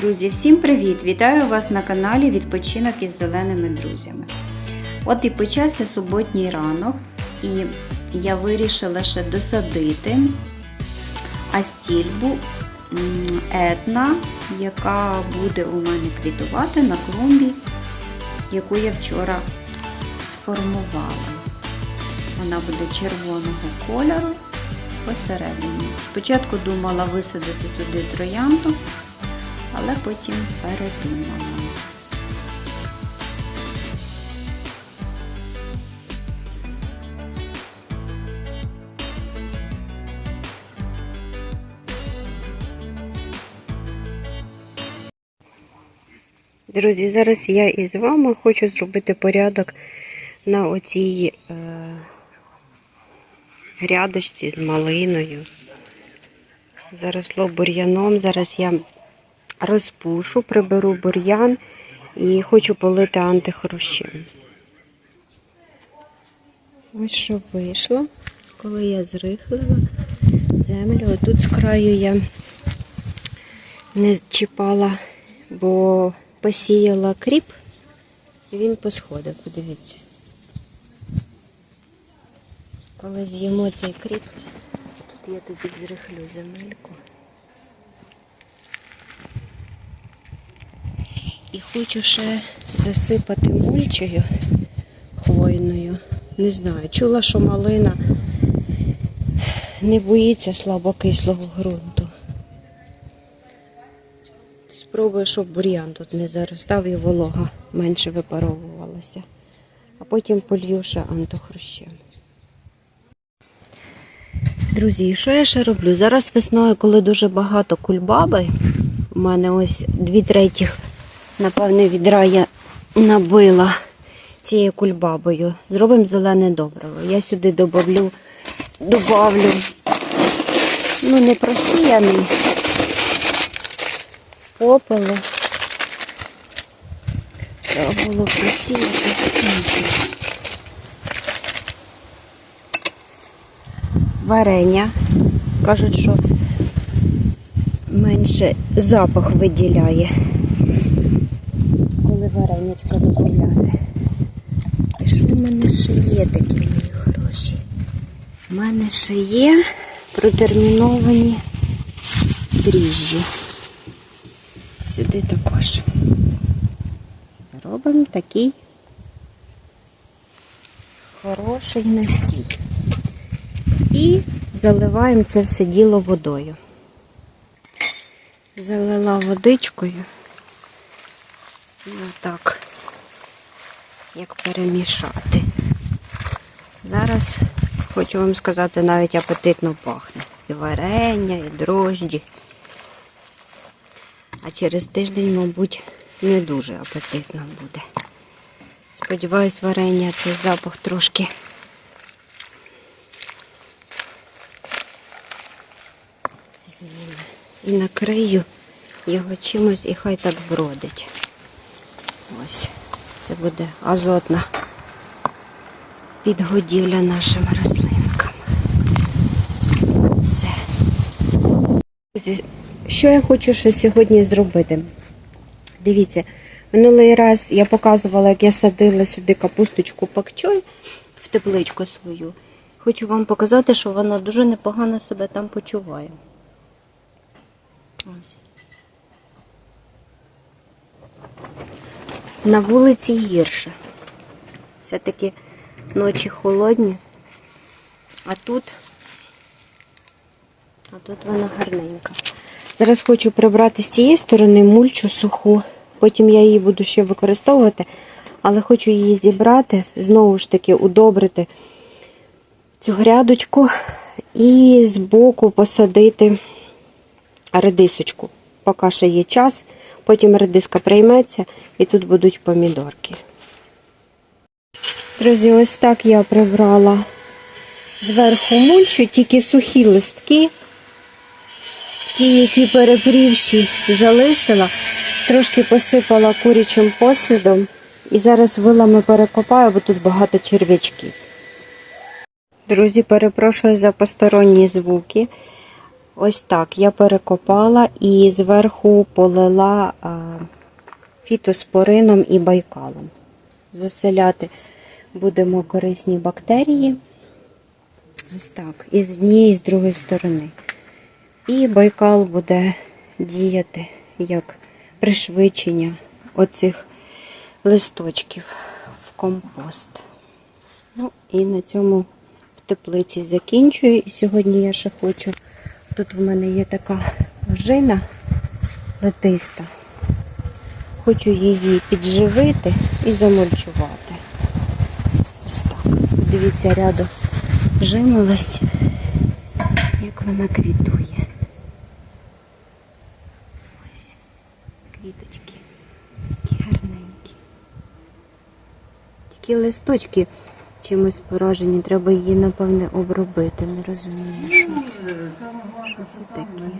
Друзі, всім привіт! Вітаю вас на каналі Відпочинок із зеленими друзями. От і почався суботній ранок, і я вирішила ще досадити астільбу етна, яка буде у мене квітувати на клумбі, яку я вчора сформувала. Вона буде червоного кольору посередині. Спочатку думала висадити туди троянду, але потім передумала. Друзі, зараз я із вами хочу зробити порядок на оцій е, грядочці з малиною. Заросло бур'яном. Зараз я розпушу, приберу бур'ян і хочу полити антихрущем. Ось що вийшло, коли я зрихлила землю. Тут з краю я не чіпала, бо посіяла кріп, і він посходив, подивіться. Коли з'їмо цей кріп, тут я тоді зрихлю земельку. І хочу ще засипати мульчею хвойною. Не знаю, чула, що малина не боїться слабокислого ґрунту. Спробую, щоб бур'ян тут не заростав і волога менше випаровувалася. А потім полью ще антохрущем. Друзі, що я ще роблю? Зараз весною, коли дуже багато кульбаби, у мене ось дві третіх, напевне, відра я набила цією кульбабою. Зробимо зелене добриво. Я сюди добавлю, добавлю, ну не просіяний попелу. Треба було просіяти. Варення. Кажуть, що менше запах виділяє, додати. І що в мене ще є такі мої хороші? У мене ще є протерміновані дріжджі сюди також. Робимо такий хороший настій. І заливаємо це все діло водою. Залила водичкою. І отак, як перемішати. Зараз хочу вам сказати, навіть апетитно пахне. І варення, і дрожджі. А через тиждень, мабуть, не дуже апетитно буде. Сподіваюсь, варення цей запах трошки зміни. І накрию його чимось і хай так бродить. Ось, це буде азотна підгодівля нашим рослинкам. Все. Що я хочу ще сьогодні зробити? Дивіться, минулий раз я показувала, як я садила сюди капусточку пакчой в тепличку свою. Хочу вам показати, що вона дуже непогано себе там почуває. Ось. На вулиці гірше. Все-таки ночі холодні, а тут, а тут вона гарненька. Зараз хочу прибрати з цієї сторони мульчу суху, потім я її буду ще використовувати, але хочу її зібрати, знову ж таки удобрити цю грядочку і збоку посадити редисочку. Поки ще є час, потім редиска прийметься і тут будуть помідорки. Друзі, ось так я прибрала зверху мульчу, тільки сухі листки ті, які перепрівші, залишила, трошки посипала курячим посвідом і зараз вилами перекопаю, бо тут багато черв'ячків. Друзі, перепрошую за посторонні звуки. Ось так я перекопала і зверху полила фітоспорином і байкалом. Заселяти будемо корисні бактерії. Ось так. І з однієї, і з другої сторони. І байкал буде діяти як пришвидшення оцих листочків в компост. Ну і на цьому в теплиці закінчую. І сьогодні я ще хочу. Тут в мене є така ожина летиста. Хочу її підживити і замульчувати. Ось так. Дивіться, рядом жимолость, як вона квітує. Ось квіточки. Такі гарненькі. Тільки листочки чимось поражені, треба її, напевне, обробити. Не розумію, що це. Що це таке?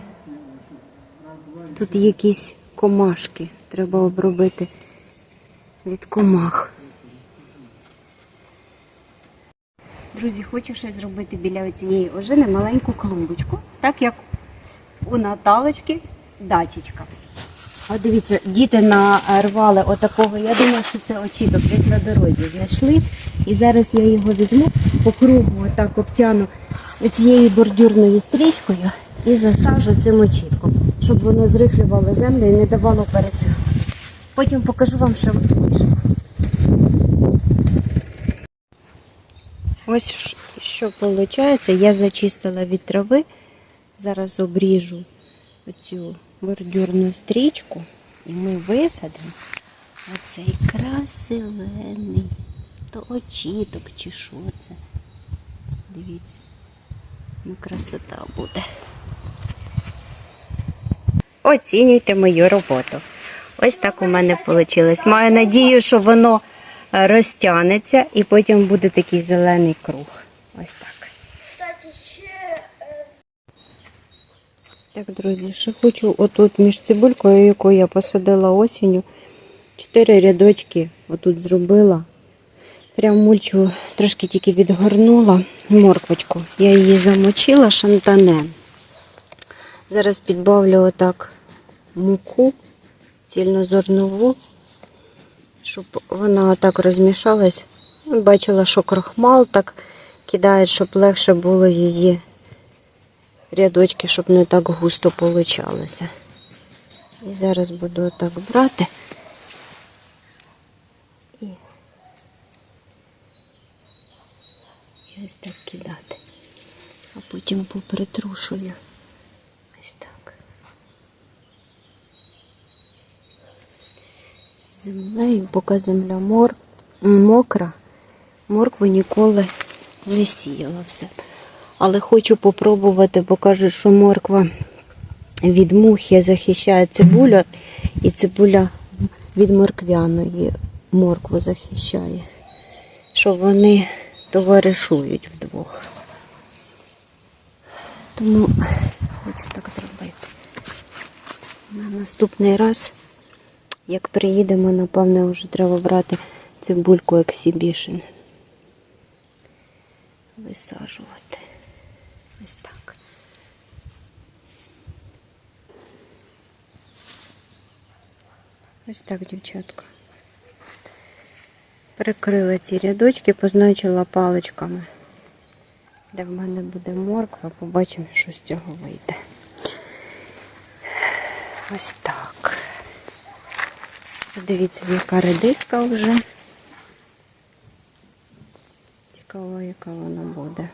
Тут якісь комашки. Треба обробити від комах. Друзі, хочу ще зробити біля цієї ожини маленьку клумбочку, так як у Наталочки дачечка. А дивіться, діти нарвали отакого, я думаю, що це очіток десь на дорозі знайшли. І зараз я його візьму по кругу, отак обтяну цією бордюрною стрічкою і засажу цим очітком, щоб воно зрихлювало землю і не давало пересихати. Потім покажу вам, що вийшло. Ось що виходить. Я зачистила від трави. Зараз обріжу оцю бордюрну стрічку і ми висадимо оцей красивенний. То очіток чи що це. Дивіться, ну красота буде. Оцінюйте мою роботу. Ось так у мене вийшло. Маю надію, що воно е, розтягнеться і потім буде такий зелений круг. Ось так. Так, друзі, ще хочу отут між цибулькою, яку я посадила осінню, чотири рядочки отут зробила. Прям мульчу трошки тільки відгорнула морквочку. Я її замочила шантанем. Зараз підбавлю отак муку цільнозернову, щоб вона так розмішалась. Бачила, що крохмал так кидає, щоб легше було її рядочки, щоб не так густо получалося. І зараз буду отак брати. І ось так кидати. А потім попритрушую. Ось так. Землею, поки земля мор... мокра, моркву ніколи не сіяла все. Але хочу попробувати, бо кажуть, що морква від мухи захищає цибулю, і цибуля від морквяної моркву захищає. Що вони товаришують вдвох. Тому хочу так зробити. На наступний раз, як приїдемо, напевне, вже треба брати цибульку ексібішн. Висаджувати. Ось так. Ось так, дівчатка. Прикрила ці рядочки, позначила паличками, де в мене буде морква, побачимо, що з цього вийде. Ось так. Дивіться, яка редиска вже. Цікаво, яка вона буде.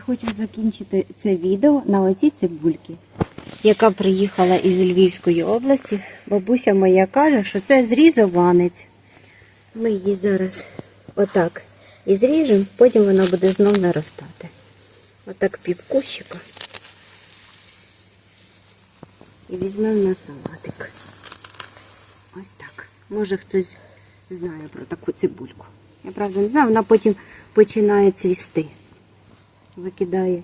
І хочу закінчити це відео на оцій цибульки, яка приїхала із Львівської області. Бабуся моя каже, що це зрізованець. Ми її зараз отак і зріжемо, потім вона буде знов наростати. Отак півкущика. І візьмемо на салатик. Ось так. Може хтось знає про таку цибульку. Я правда не знаю, вона потім починає цвісти. Викидає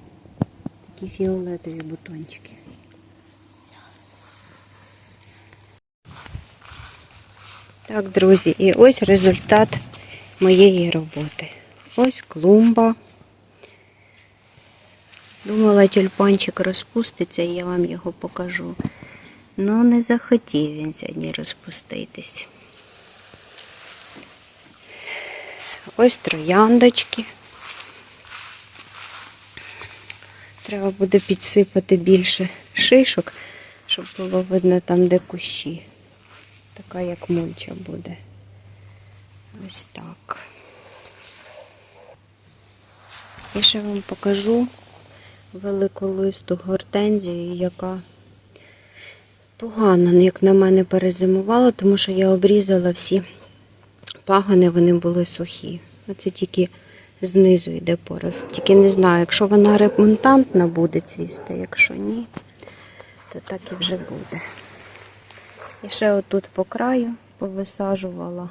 такі фіолетові бутончики. Так, друзі, і ось результат моєї роботи. Ось клумба. Думала, тюльпанчик розпуститься і я вам його покажу. Ну, не захотів він сьогодні розпуститись. Ось трояндочки. Треба буде підсипати більше шишок, щоб було видно там, де кущі. Така як мульча буде. Ось так. І ще вам покажу великолисту гортензію, яка погано, як на мене, перезимувала, тому що я обрізала всі пагони, вони були сухі. Оце тільки знизу йде порост. Тільки не знаю, якщо вона ремонтантна буде цвісти, якщо ні, то так і вже буде. І ще отут по краю повисаджувала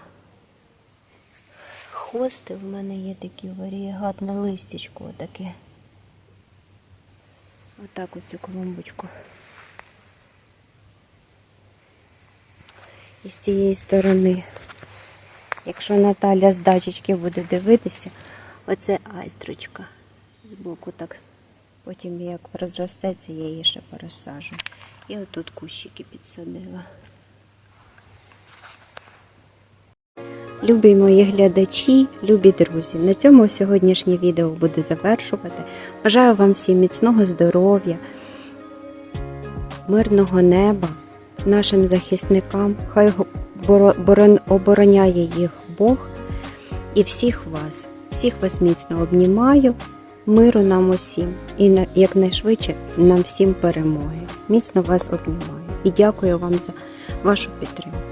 хости. В мене є такі варієгатне листячко отаке. Отак оцю клумбочку. І з цієї сторони, якщо Наталя з дачечки буде дивитися, оце айстрочка. Збоку так. Потім як розростеться, я її ще пересажу. І отут кущики підсадила. Любі мої глядачі, любі друзі, на цьому сьогоднішнє відео буду завершувати. Бажаю вам всім міцного здоров'я, мирного неба, нашим захисникам. Хай обороняє їх Бог і всіх вас. Всіх вас міцно обнімаю, миру нам усім і якнайшвидше нам всім перемоги. Міцно вас обнімаю і дякую вам за вашу підтримку.